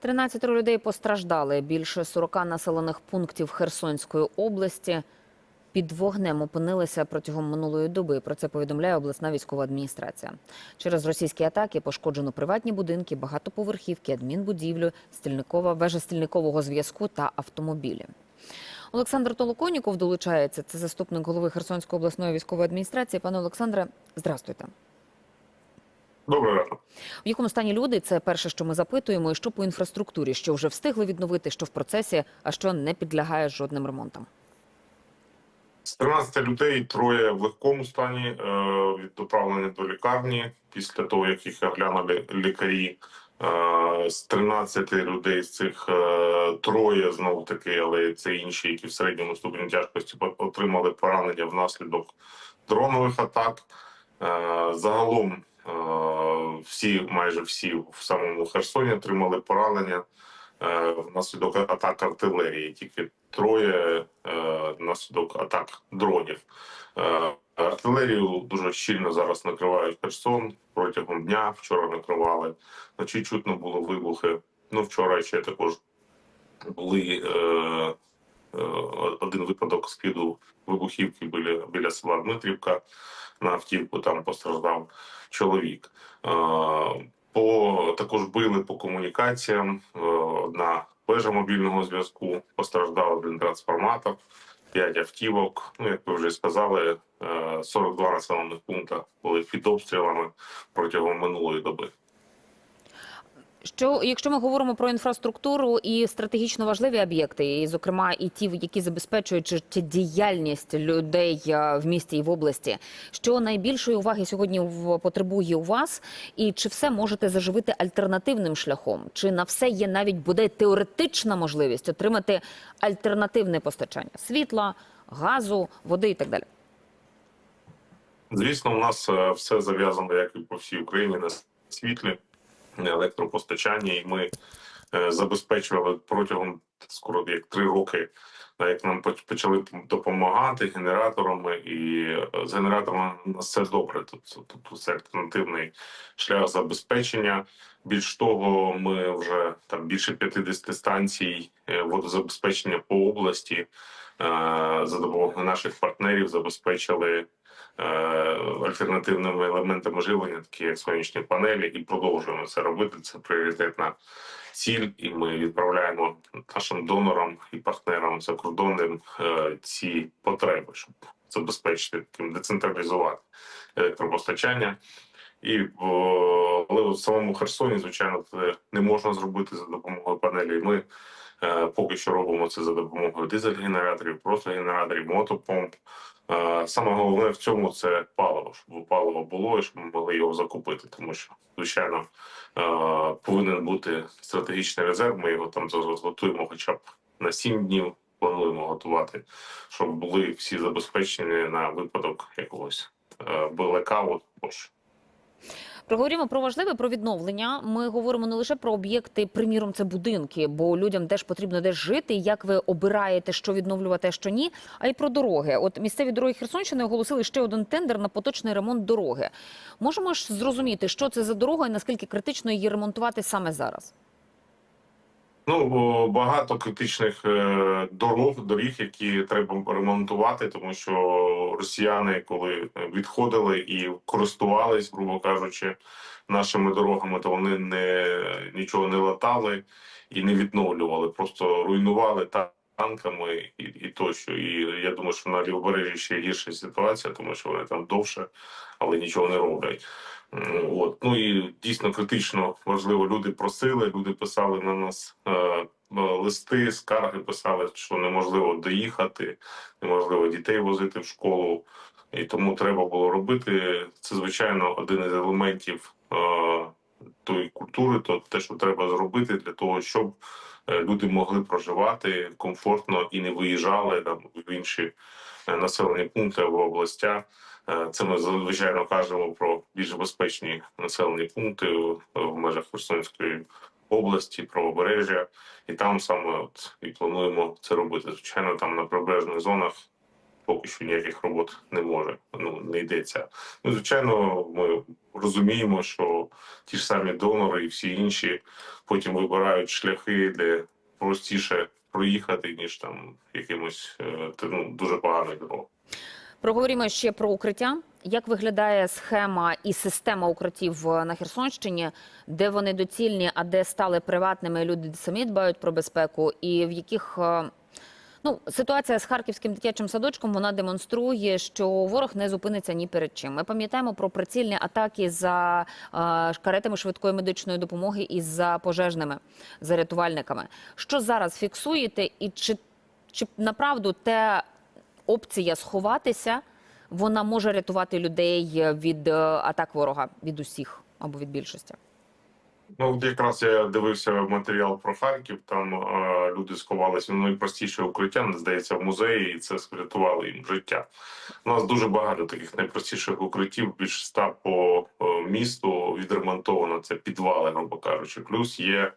13 людей постраждали. Більше 40 населених пунктів Херсонської області під вогнем опинилися протягом минулої доби. Про це повідомляє обласна військова адміністрація. Через російські атаки пошкоджено приватні будинки, багатоповерхівки, адмінбудівлю, стільникова, вежа стільникового зв'язку та автомобілі. Олександр Толоконіков долучається. Це заступник голови Херсонської обласної військової адміністрації. Пане Олександре, здрастуйте. Доброго ранку. В якому стані люди? Це перше, що ми запитуємо, і що по інфраструктурі, що вже встигли відновити, що в процесі, а що не підлягає жодним ремонтам. З 13 людей троє в легкому стані е, від доправлення до лікарні після того, як їх оглянули лікарі. Е, з 13 людей з цих е, троє знову таки, але це інші, які в середньому ступені тяжкості отримали поранення внаслідок дронових атак. Загалом всі, майже всі в самому Херсоні отримали поранення е, внаслідок атак артилерії. Тільки троє е, внаслідок атак дронів. Е, артилерію дуже щільно зараз накривають Херсон протягом дня. Вчора накривали. Вночі чутно було вибухи. Ну вчора ще також були е, е, один випадок скиду вибухівки біля, біля села Дмитрівка. На автівку там постраждав чоловік. Е, по також били по комунікаціям. Е, Одна вежа мобільного зв'язку постраждав один трансформатор, 5 автівок. Ну як ви вже сказали, е, 42 населених пункта були під обстрілами протягом минулої доби. Що якщо ми говоримо про інфраструктуру і стратегічно важливі об'єкти, і зокрема і ті, які забезпечують життєдіяльність людей е, в місті і в області, що найбільшої уваги сьогодні потребує у вас, і чи все можете заживити альтернативним шляхом? Чи на все є навіть буде теоретична можливість отримати альтернативне постачання світла, газу, води і так далі? Звісно, у нас е, все зав'язано, як і по всій Україні, на світлі, на електропостачанні, і ми е, забезпечували протягом скоро як три роки, як нам почали допомагати генераторами, і е, з генераторами у все добре. Тут тут це альтернативний шлях забезпечення. Більш того, ми вже там більше 50 станцій е, водозабезпечення по області за допомогою наших партнерів забезпечили альтернативними елементами живлення, такі як сонячні панелі, і продовжуємо це робити. Це пріоритетна ціль, і ми відправляємо нашим донорам і партнерам закордонним е, ці потреби, щоб забезпечити таким децентралізувати електропостачання. І але в самому Херсоні, звичайно, це не можна зробити за допомогою панелі. Ми е, поки що робимо це за допомогою дизель-генераторів, просто генераторів, мотопомп. Саме головне в цьому це паливо, щоб паливо було і щоб ми могли його закупити, тому що звичайно повинен бути стратегічний резерв. Ми його там готуємо, хоча б на 7 днів. Плануємо готувати, щоб були всі забезпечені на випадок якогось е, Проговоримо про важливе про відновлення. Ми говоримо не лише про об'єкти, приміром, це будинки, бо людям теж потрібно десь жити. Як ви обираєте, що відновлювати, а що ні, а й про дороги. От місцеві дороги Херсонщини оголосили ще один тендер на поточний ремонт дороги. Можемо ж зрозуміти, що це за дорога і наскільки критично її ремонтувати саме зараз. Ну багато критичних е, дорог, доріг, які треба ремонтувати, тому що росіяни, коли відходили і користувались, грубо кажучи, нашими дорогами, то вони не нічого не латали і не відновлювали, просто руйнували та- танками і, і тощо. І я думаю, що на лівобережжі ще гірша ситуація, тому що вони там довше, але нічого не роблять. М, От ну і дійсно критично важливо. Люди просили, люди писали на нас е, е, листи, скарги писали, що неможливо доїхати, неможливо дітей возити в школу, і тому треба було робити. Це звичайно один із елементів е, тої культури, то те, що треба зробити для того, щоб е, люди могли проживати комфортно і не виїжджали там в інші е, населені пункти або областя. Е, Це ми звичайно кажемо про більш безпечні населені пункти в- межах Херсонської області, правобережжя, і там саме от і плануємо це робити. Звичайно, там на прибережних зонах поки що ніяких робот не може. Ну не йдеться. Ну звичайно, ми розуміємо, що ті ж самі донори і всі інші потім вибирають шляхи, де простіше проїхати, ніж там якимось е, ну, дуже поганою дорогою. Проговоримо ще про укриття. Як виглядає схема і система укриттів е, на Херсонщині, де вони доцільні, а де стали приватними, люди самі дбають про безпеку, і в яких е, ну ситуація з харківським дитячим садочком вона демонструє, що ворог не зупиниться ні перед чим. Ми пам'ятаємо про прицільні атаки за е, каретами швидкої медичної допомоги і за пожежними за рятувальниками. Що зараз фіксуєте, і чи, чи направду те опція сховатися, вона може рятувати людей від е, атак ворога від усіх або від більшості. Ну, якраз я дивився матеріал про Харків. Там е, люди сховалися в найпростіше укриття, здається, в музеї, і це врятувало їм життя. У нас дуже багато таких найпростіших укриттів, більше ста по е, місту відремонтовано. Це підвали, грубо кажучи. Плюс є е,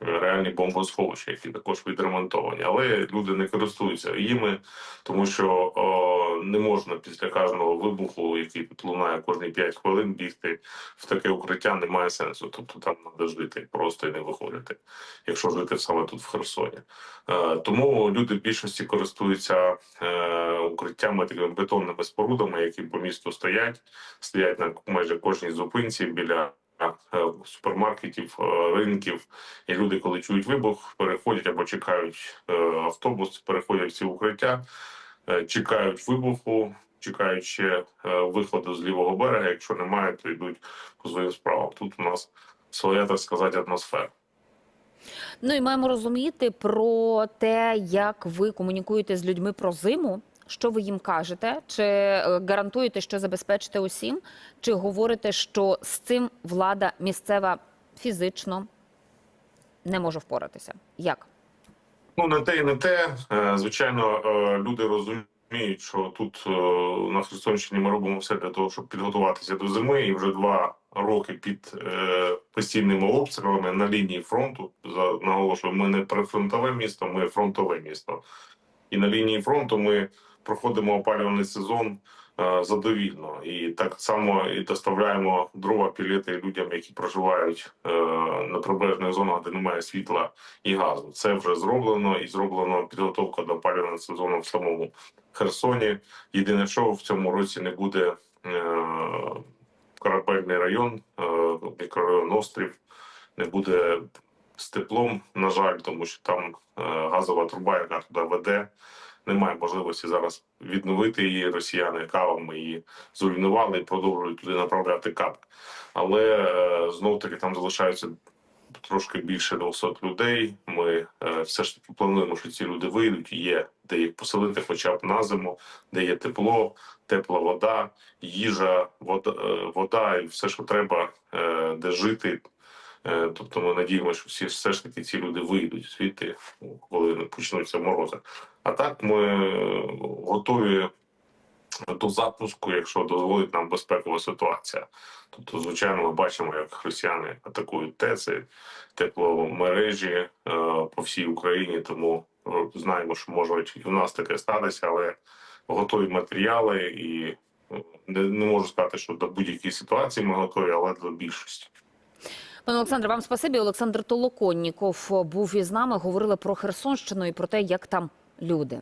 реальні бомбосховища, які також відремонтовані, але люди не користуються їми, тому що е, не можна після кожного вибуху, який лунає кожні 5 хвилин, бігти в таке укриття немає сенсу. Тобто там треба жити, просто і не виходити, якщо жити саме тут в Херсоні. Е, тому люди в більшості користуються е, укриттями такими бетонними спорудами, які по місту стоять, стоять на майже кожній зупинці біля. Е, Супермаркетів, е, ринків, і люди, коли чують вибух, переходять або чекають е, автобус, переходять в укриття, чекають вибуху, чекають ще виходу з лівого берега. Якщо немає, то йдуть по своїм справам. Тут у нас своя, так сказати, атмосфера. Ну і маємо розуміти про те, як ви комунікуєте з людьми про зиму. Що ви їм кажете? Чи е, гарантуєте, що забезпечите усім? Чи говорите, що з цим влада місцева фізично не може впоратися? Як? Ну, не те і не те. Е, Звичайно, е, люди розуміють, що тут на Херсонщині ми робимо все для того, щоб підготуватися до зими, і вже два роки під е, постійними обстрілами на лінії фронту. За наголошую, ми не прифронтове місто, ми фронтове місто. І на лінії фронту ми проходимо опалювальний сезон е, задовільно, і так само і доставляємо дрова пілети людям, які проживають е, на прибережних зонах, де немає світла і газу. Це вже зроблено і зроблено підготовка до опалювального сезону в самому Херсоні. Єдине, що в цьому році не буде е, корабельний район, мікрорайон Острів, не буде з теплом, на жаль, тому що там газова труба, яка туди веде. Немає можливості зараз відновити її. Росіяни кавами її зруйнували і продовжують туди направляти кап. Але е, знов таки там залишаються трошки більше 200 людей. Ми е, все ж таки плануємо, що ці люди вийдуть. Є де їх поселити, хоча б на зиму, де є тепло, тепла вода, їжа, вода, е, вода і все, що треба, де жити. Тобто ми надіємося, що всі все ж таки ці люди вийдуть звідти, коли почнуться морози. А так ми е, готові до запуску, якщо дозволить нам безпекова ситуація. Тобто, звичайно, ми бачимо, як росіяни атакують ТЕЦи, тепломережі е, по всій Україні. Тому е, знаємо, що може і в нас таке статися, але готові матеріали і не, не можу сказати, що до будь-якої ситуації ми готові, але до більшості. Пане Олександре, вам спасибі. Олександр Толоконніков був із нами. Говорили про Херсонщину і про те, як там люди.